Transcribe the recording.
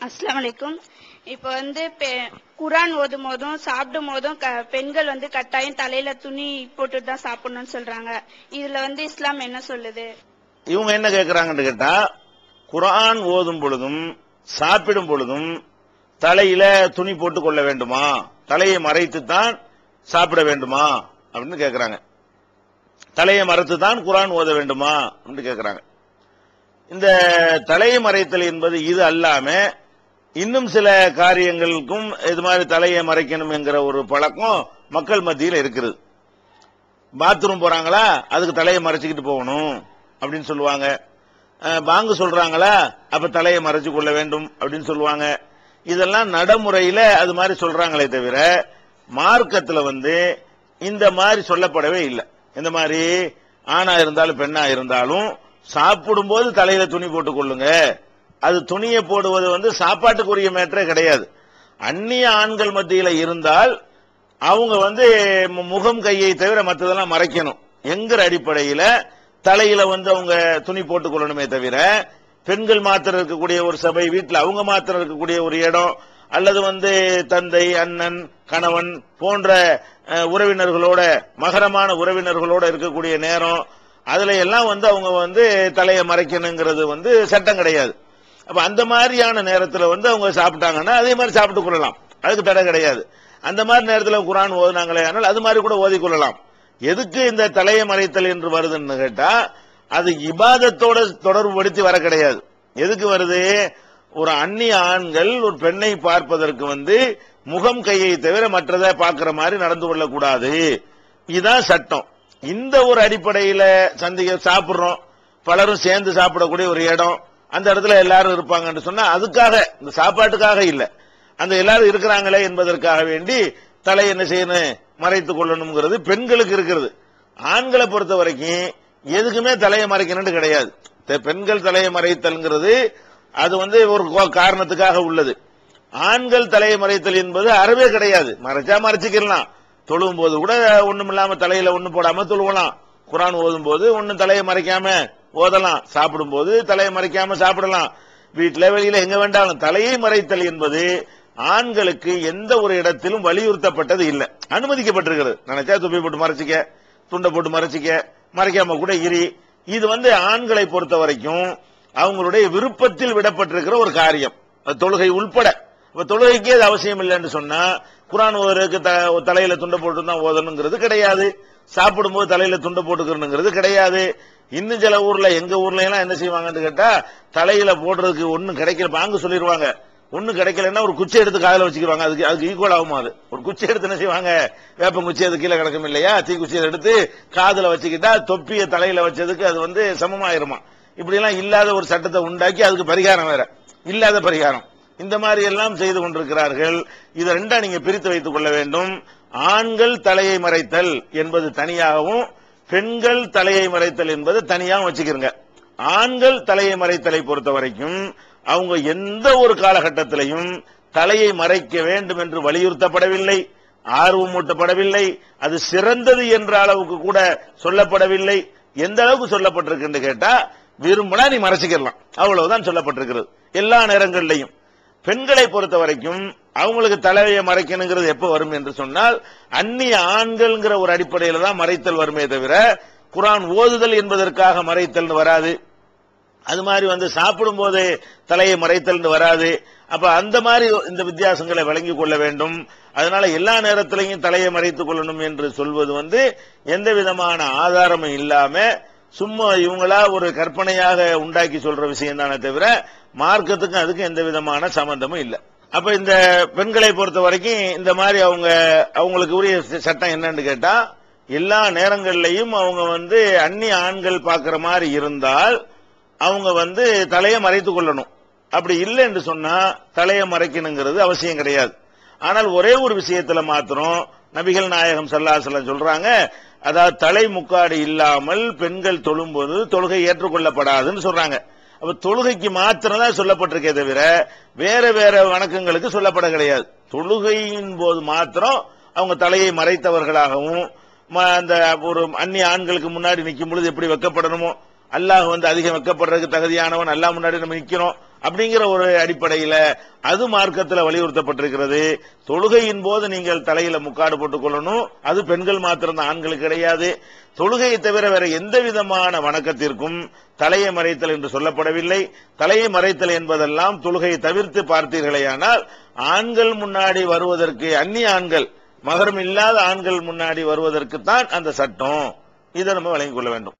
அஸ்லாம் அலைக்கும் இப்போ வந்து பெ- குரான் ஓதும் போதும் சாப்பிடும் போதும் க- பெண்கள் வந்து கட்டாயம் தலையில துணி போட்டு தான் சாப்பிடணும்னு சொல்றாங்க. இதுல வந்து இஸ்லாம் என்ன சொல்லுது? இவங்க என்ன கேட்கறாங்கன்னு கேட்டா குரான் ஓதும் பொழுதும் சாப்பிடும் பொழுதும் தலையில துணி போட்டு கொள்ள வேண்டுமா? தலையை மறைத்து தான் சாப்பிட வேண்டுமா? அப்படின்னு கேட்கறாங்க தலையை மறைத்து தான் குரான் ஓத வேண்டுமா? அப்படின்னு கேட்கறாங்க இந்த தலையை மறைத்தல் என்பது இது அல்லாமல் இன்னும் சில காரியங்களுக்கும் இது மாதிரி தலையை மறைக்கணும் என்கிற ஒரு பழக்கம் மக்கள் மத்தியில் இருக்கிறது பாத்ரூம் போறாங்களா அதுக்கு தலையை மறைச்சிக்கிட்டு போகணும் அப்படின்னு சொல்லுவாங்க. பாங்கு சொல்றாங்களா அப்ப தலையை மறைச்சு கொள்ள வேண்டும் அப்படின்னு சொல்லுவாங்க. இதெல்லாம் நடைமுறையில அது மாதிரி சொல்றாங்களே தவிர மார்க்கத்தில் வந்து இந்த மாதிரி சொல்லப்படவே இல்லை. இந்த மாதிரி ஆணா இருந்தாலும் பெண்ணா இருந்தாலும் சாப்பிடும்போது தலையில துணி போட்டுக் கொள்ளுங்க. அது துணியை போடுவது வந்து சாப்பாட்டுக்குரிய மேட்டரே கிடையாது. அந்நிய ஆண்கள் மத்தியில் இருந்தால் அவங்க வந்து மு- முகம் கையை தவிர மற்றதெல்லாம் மறைக்கணும். எங்கிற அடிப்படையில் தலையில வந்து அவங்க துணி போட்டுக் கொள்ளணுமே தவிர பெண்கள் மாத்திரம் இருக்கக்கூடிய ஒரு சபை வீட்டில் அவங்க மாத்திரம் இருக்கக்கூடிய ஒரு இடம் அல்லது வந்து தந்தை அண்ணன் கணவன் போன்ற உறவினர்களோட மகரமான உறவினர்களோட இருக்கக்கூடிய நேரம் அதுல எல்லாம் வந்து அவங்க வந்து தலையை மறைக்கணுங்கிறது வந்து சட்டம் கிடையாது. அப்ப அந்த மாதிரியான நேரத்தில் வந்து அவங்க சாப்பிட்டாங்கன்னா அதே மாதிரி சாப்பிட்டு கொள்ளலாம். அதுக்கு தடை கிடையாது. அந்த மாதிரி நேரத்தில் குரான் ஓதுனாங்களே ஆனால் அது மாதிரி கூட ஓதிக்கொள்ளலாம் எதுக்கு இந்த தலையை மறைத்தல் என்று வருதுன்னு கேட்டா அது இபாதத்தோட தொடர்பு படுத்தி வர கிடையாது. எதுக்கு வருது? ஒரு அந்நிய ஆண்கள் ஒரு பெண்ணை பார்ப்பதற்கு வந்து முகம் கையை தவிர மற்றதை பார்க்கிற மாதிரி நடந்து கொள்ளக்கூடாது. இதுதான் சட்டம். இந்த ஒரு அடிப்படையில் சந்திக்க சாப்பிட்றோம். பலரும் சேர்ந்து சாப்பிடக்கூடிய ஒரு இடம். அந்த இடத்துல எல்லாரும் இருப்பாங்கன்னு சொன்னா அதுக்காக இந்த சாப்பாட்டுக்காக இல்ல. அந்த எல்லாரும் இருக்கிறாங்களே என்பதற்காக வேண்டி தலை என்ன செய்யணும் மறைத்துக் கொள்ளணுங்கிறது பெண்களுக்கு இருக்கிறது. ஆண்களை பொறுத்த வரைக்கும் எதுக்குமே தலையை மறைக்கணும்னு கிடையாது. பெண்கள் தலையை மறைத்தல்ங்கிறது அது வந்து ஒரு கோ- காரணத்துக்காக உள்ளது. ஆண்கள் தலையை மறைத்தல் என்பது அறவே கிடையாது. மறைச்சா மறைச்சிக்கலாம் தொழும் போது கூட ஒண்ணும் இல்லாம தலையில ஒண்ணு போடாம தொழுவலாம். குரான் ஓதும் போது ஒன்னும் தலையை மறைக்காம ஓதலாம் சாப்பிடும் போது தலையை மறைக்காம சாப்பிடலாம். வீட்டுல வெளியில எங்க வேண்டாலும் தலையை மறைத்தல் என்பது ஆண்களுக்கு எந்த ஒரு இடத்திலும் வலியுறுத்தப்பட்டது இல்லை. அனுமதிக்கப்பட்டிருக்கிறது. நினைச்சா துப்பி போட்டு மறைச்சிக்க துண்டை போட்டு மறைச்சிக்க மறைக்காம கூட இரி. இது வந்து ஆண்களை பொறுத்த வரைக்கும் அவங்களுடைய விருப்பத்தில் விடப்பட்டிருக்கிற ஒரு காரியம். தொழுகை உள்பட. இப்ப தொழுகைக்கே அது அவசியம் இல்லைன்னு சொன்னா குரான் ஓதருக்கு தலையில துண்டை போட்டு தான் ஓதணுங்கிறது கிடையாது. சாப்பிடும்போது தலையில துண்டை போட்டுக்கணுங்கிறது கிடையாது. இன்னும் சில ஊர்ல எங்க ஊர்ல எல்லாம் என்ன செய்வாங்கன்னு கேட்டா தலையில போடுறதுக்கு ஒண்ணும் கிடைக்கல. பாங்க சொல்லிடுவாங்க ஒண்ணு கிடைக்கலன்னா ஒரு குச்சி எடுத்து காதல வச்சுக்கிறாங்க அதுக்கு அதுக்கு ஈக்குவல் ஆகுமா அது? ஒரு குச்சி எடுத்து என்ன செய்வாங்க? வேப்பம் குச்சி அது கீழே கிடக்கும் இல்லையா? தீ குச்சியை எடுத்து காதல வச்சுக்கிட்டா தொப்பிய தலையில வச்சதுக்கு அது வந்து சமமாயிருமா? இப்படி எல்லாம் இல்லாத ஒரு சட்டத்தை உண்டாக்கி அதுக்கு பரிகாரம் வேற. இல்லாத பரிகாரம். இந்த மாதிரி எல்லாம் செய்து கொண்டிருக்கிறார்கள். இதை ரெண்டா நீங்க பிரித்து வைத்துக் கொள்ள வேண்டும். ஆண்கள் தலையை மறைத்தல் என்பது தனியாகவும் பெண்கள் தலையை மறைத்தல் என்பது தனியாகவும் வச்சுக்கிறங்க ஆண்கள் தலையை மறைத்தலை பொறுத்த வரைக்கும் அவங்க எந்த ஒரு காலகட்டத்திலையும் தலையை மறைக்க வேண்டும் என்று வலியுறுத்தப்படவில்லை ஆர்வமூட்டப்படவில்லை அது சிறந்தது என்ற அளவுக்கு கூட சொல்லப்படவில்லை. எந்த அளவுக்கு சொல்லப்பட்டிருக்குன்னு கேட்டா விரும்பினா நீ மறைச்சிக்கலாம் அவ்வளவுதான் சொல்லப்பட்டிருக்கிறது. எல்லா நேரங்களிலையும். பெண்களை பொறுத்த வரைக்கும் அவங்களுக்கு தலைவையை மறைக்கணுங்கிறது எப்ப வரும் என்று சொன்னால் அந்நிய ஆண்கள்ங்கிற ஒரு அடிப்படையில் தான் மறைத்தல் வருமே தவிர குரான் ஓதுதல் என்பதற்காக மறைத்தல் வராது. அது மாதிரி வந்து சாப்பிடும் போதே தலையை மறைத்தல்னு வராது. அப்ப அந்த மாதிரி இந்த வித்தியாசங்களை விளங்கிக் கொள்ள வேண்டும். அதனால எல்லா நேரத்திலையும் தலையை மறைத்துக் கொள்ளணும் என்று சொல்வது வந்து எந்த விதமான ஆதாரமும் இல்லாம சும்மா இவங்களா ஒரு கற்பனையாக உண்டாக்கி சொல்ற விஷயம் தானே தவிர மார்க்கத்துக்கும் அதுக்கும் எந்த விதமான சம்பந்தமும் இல்லை. அப்ப இந்த பெண்களை பொறுத்த வரைக்கும் இந்த மாதிரி அவங்க அவங்களுக்கு உரிய சட்டம் என்னன்னு கேட்டா எல்லா நேரங்கள்லையும் அவங்க வந்து அந்நிய ஆண்கள் பார்க்கிற மாதிரி இருந்தால் அவங்க வந்து தலையை மறைத்து கொள்ளணும். அப்படி இல்லை என்று சொன்னா தலையை மறைக்கணுங்கிறது அவசியம் கிடையாது. ஆனால் ஒரே ஒரு விஷயத்துல மாத்திரம் நபிகள் நாயகம் சல்லாசலம் சொல்றாங்க அதாவது தலை முக்காடு இல்லாமல் பெண்கள் தொழும்போது தொழுகை ஏற்றுக்கொள்ளப்படாதுன்னு சொல்றாங்க. அப்ப தொழுகைக்கு மாத்திரம் தான் சொல்லப்பட்டிருக்கே தவிர வேற வேற வணக்கங்களுக்கு சொல்லப்பட கிடையாது. தொழுகையின் போது மாத்திரம் அவங்க தலையை மறைத்தவர்களாகவும் ம- அந்த ஒரு அந்நிய ஆண்களுக்கு முன்னாடி நிற்கும் பொழுது எப்படி வெக்கப்படணுமோ அல்லாஹ் வந்து அதிகம் வெக்கப்படுறதுக்கு தகுதியானவன் அல்லாஹ் முன்னாடி நம்ம நிற்கிறோம். அப்படிங்கிற ஒரு அடிப்படையில அது மார்க்கத்தில் வலியுறுத்தப்பட்டிருக்கிறது. தொழுகையின் போது நீங்கள் தலையில முக்காடு போட்டுக் கொள்ளணும். அது பெண்கள் மாத்திரம்தான் ஆண்களுக்கு கிடையாது. தொழுகையை தவிர வேற எந்த விதமான வணக்கத்திற்கும் தலையை மறைத்தல் என்று சொல்லப்படவில்லை. தலையை மறைத்தல் என்பதெல்லாம் தொழுகையை தவிர்த்து பார்த்தீர்களேயானால் ஆண்கள் முன்னாடி வருவதற்கு அந்நிய ஆண்கள் மகரம் இல்லாத ஆண்கள் முன்னாடி வருவதற்கு தான் அந்த சட்டம். இதை நம்ம வழங்கிக் கொள்ள வேண்டும்.